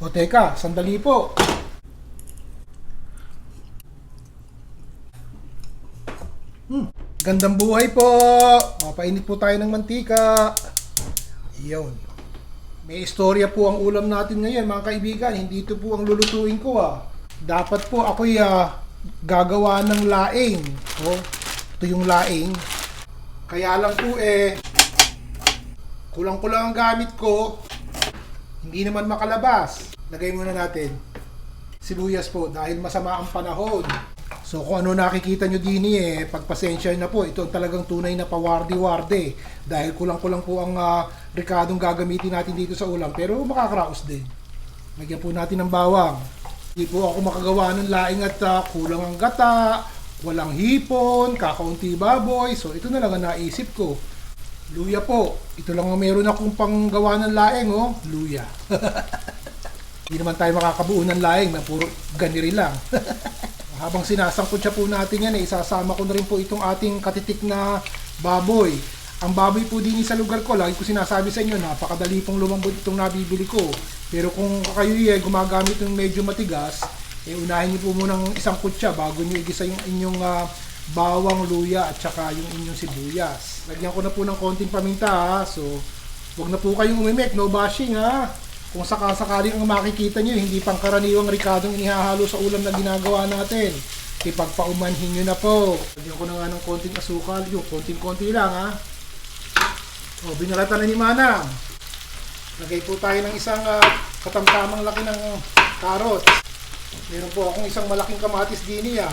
O teka, sandali po. Hmm, gandang buhay po. Mapainit po tayo ng mantika. Iyon. May istorya po ang ulam natin ngayon mga kaibigan. Hindi ito po ang lulutuin ko ah. Dapat po ako'y ah, gagawa ng laing. Oh, ito yung laing. Kaya lang po eh, kulang-kulang ang gamit ko. Hindi naman makalabas. Lagay muna natin. Sibuyas po dahil masama ang panahon. So kung ano nakikita nyo din eh, pagpasensya na po, ito ang talagang tunay na pawardi-warde. Dahil kulang-kulang po ang uh, rikadong gagamitin natin dito sa ulam. Pero makakaraos din. Lagyan po natin ng bawang. Hindi po ako makagawa ng laing at ah, kulang ang gata, walang hipon, kakaunti baboy. So ito na lang ang naisip ko. Luya po. Ito lang ang meron akong panggawa ng laing, oh. Luya. Hindi naman tayo makakabuo ng laing na puro ganiri lang. Habang sinasangkot siya po natin yan, eh, isasama ko na rin po itong ating katitik na baboy. Ang baboy po din sa lugar ko, lagi ko sinasabi sa inyo, napakadali pong lumambot itong nabibili ko. Pero kung kayo eh, gumagamit ng medyo matigas, eh, unahin niyo po munang isang kutsa bago niyo igisa yung inyong ah, bawang, luya at saka yung inyong sibuyas. Lagyan ko na po ng konting paminta ha. So, wag na po kayong umimik, no bashing ha. Kung sakasakaling ang makikita nyo, hindi pang karaniwang rikadong inihahalo sa ulam na ginagawa natin. Ipagpaumanhin nyo na po. Lagyan ko na nga ng konting asukal. Yung konting-konti lang ha. O, binaratan na ni Manang. Lagay po tayo ng isang ah, katamtamang laki ng carrots. Meron po akong isang malaking kamatis din ah.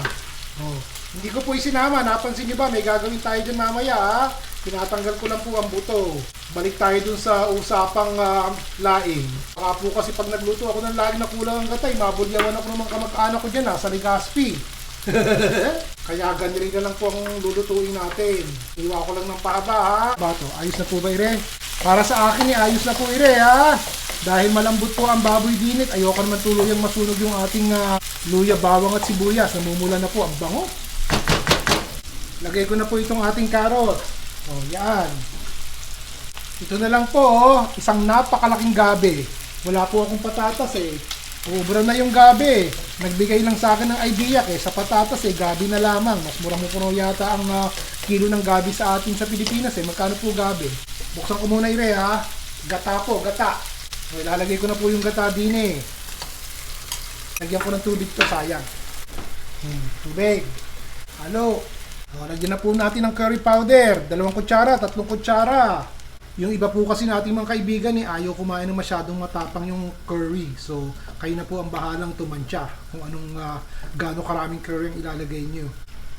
Oh. Hindi ko po isinama. Napansin niyo ba? May gagawin tayo dyan mamaya ha. Tinatanggal ko lang po ang buto. Balik tayo dun sa usapang ah, laing. Baka po kasi pag nagluto ako ng laing na kulang ang gatay, mabulyawan ako ng mga kamag-anak ko dyan ha, sa Legazpi. Kaya ganyan na lang po ang lulutuin natin. Iwa ko lang ng pahaba ha. Bato, ayos na po ba ire? Para sa akin eh, ayos na po ire ha. Dahil malambot po ang baboy dinit, ayoko naman tuluyang masunog yung ating ah, luya, bawang at sibuyas. Namumula na po ang bango. Lagay ko na po itong ating carrot. O, yan. Ito na lang po, oh, isang napakalaking gabi. Wala po akong patatas eh. Ubra na yung gabi. Nagbigay lang sa akin ng idea eh. Sa patatas eh, gabi na lamang. Mas murang mo yata ang ah, kilo ng gabi sa atin sa Pilipinas eh. Magkano po gabi? Buksan ko muna ire ha. Gata po, gata. O, ilalagay ko na po yung gata din eh. Lagyan ko ng tubig to, sayang. Hmm, tubig. Halo. O, lagyan na po natin ng curry powder. Dalawang kutsara, tatlong kutsara. Yung iba po kasi nating mga kaibigan eh, ayaw kumain ng masyadong matapang yung curry. So, kayo na po ang bahalang tumansya kung anong uh, gaano karaming curry ang ilalagay nyo.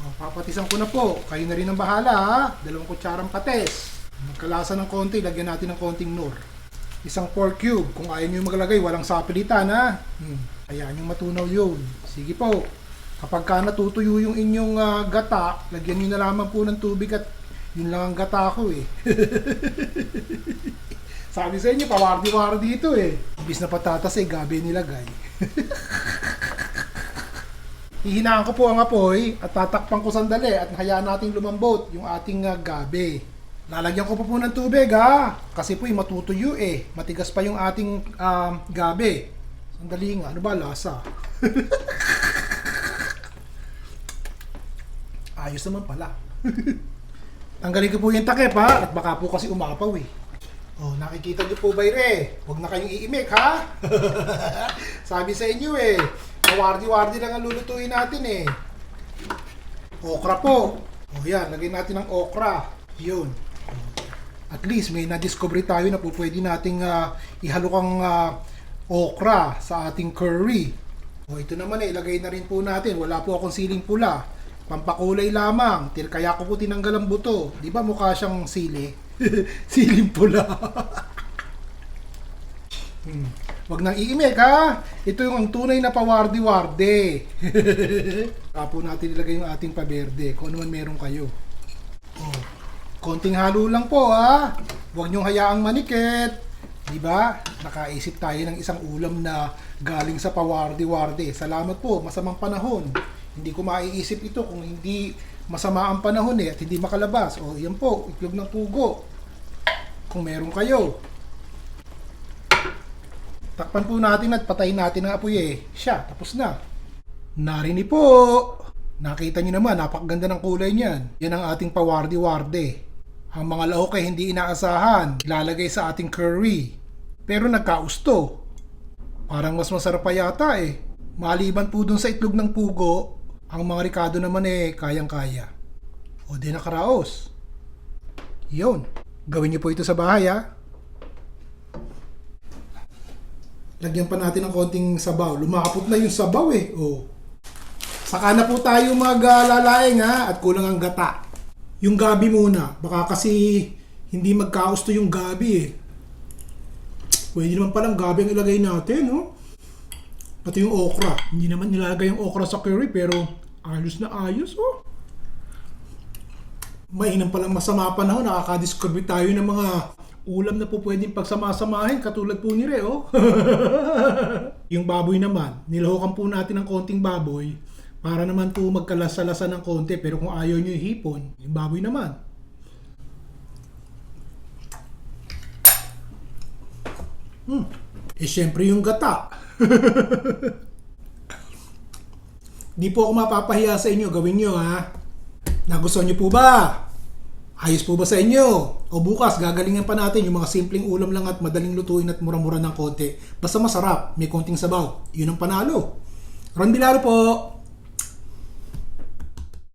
O, papatisan ko na po. Kayo na rin ang bahala ha. Dalawang kutsarang pates. Magkalasa ng konti, lagyan natin ng konting nor. Isang pork cube. Kung ayaw nyo maglagay, walang sapilitan ha. Hmm. Hayaan yung matunaw yun. Sige po. Kapag ka natutuyo yung inyong ah, gata, lagyan nyo na lamang po ng tubig at yun lang ang gata ko eh. Sabi sa inyo, pawardi-wardi dito eh. Ibis na patatas eh, gabi nilagay. Hihinaan ko po ang apoy at tatakpan ko sandali at hayaan nating lumambot yung ating ah, gabi. Lalagyan ko pa po ng tubig ha. Kasi po matutuyo eh. Matigas pa yung ating um, gabi. Sandali nga, ano ba lasa? Ayos naman pala. Tanggalin ko po yung takip ha, at baka po kasi umapaw eh. Oh, nakikita niyo po ba ire? Huwag na kayong iimik ha. Sabi sa inyo eh, kawardi-wardi lang ang lulutuin natin eh. Okra po. Oh yan, lagay natin ng okra. Yun. At least may na-discover tayo na po pwede nating ah, ihalukang ah, okra sa ating curry. O ito naman eh, ilagay na rin po natin. Wala po akong siling pula. Pampakulay lamang. Til kaya ko po tinanggal ang buto. Di ba mukha siyang sili? Siling pula. hmm. Wag nang iimik ha. Ito yung ang tunay na pawardi-warde. Tapo natin ilagay yung ating paberde. Kung ano man meron kayo. Oh. Konting halo lang po ha. Huwag niyong hayaang manikit. Di ba? Nakaisip tayo ng isang ulam na galing sa pawardi-warde. Salamat po, masamang panahon. Hindi ko maiisip ito kung hindi masama ang panahon eh at hindi makalabas. O yan po, itlog ng pugo. Kung meron kayo. Takpan po natin at patayin natin ang apoy eh. Siya, tapos na. Narini po. Nakita niyo naman, napakaganda ng kulay niyan. Yan ang ating pawardi-warde. Ang mga lahok ay hindi inaasahan. Ilalagay sa ating curry. Pero nagkausto. Parang mas masarap pa yata eh. Maliban po dun sa itlog ng pugo, ang mga ricado naman eh, kayang-kaya. O di nakaraos. Yun. Gawin niyo po ito sa bahay ha. Lagyan pa natin ng konting sabaw. Lumakapot na yung sabaw eh. Oh. Saka na po tayo maglalaing ha at kulang ang gata. Yung gabi muna. Baka kasi hindi magkausto yung gabi eh. Pwede naman palang gabi ang ilagay natin, no? Pati yung okra. Hindi naman nilalagay yung okra sa curry pero ayos na ayos, oh. Mainam palang masama panahon, nakaka-discover tayo ng mga ulam na po pwedeng pagsamasamahin katulad po ni Reo. yung baboy naman, nilahukan po natin ng konting baboy para naman po magkalasa-lasa ng konti pero kung ayaw nyo hipon, yung baboy naman. Hmm. Eh syempre yung gata. Di po ako mapapahiya sa inyo, gawin nyo ha. Nagustuhan nyo po ba? Ayos po ba sa inyo? O bukas, gagalingan pa natin yung mga simpleng ulam lang at madaling lutuin at mura-mura ng konti. Basta masarap, may konting sabaw. Yun ang panalo. Ron Bilaro po.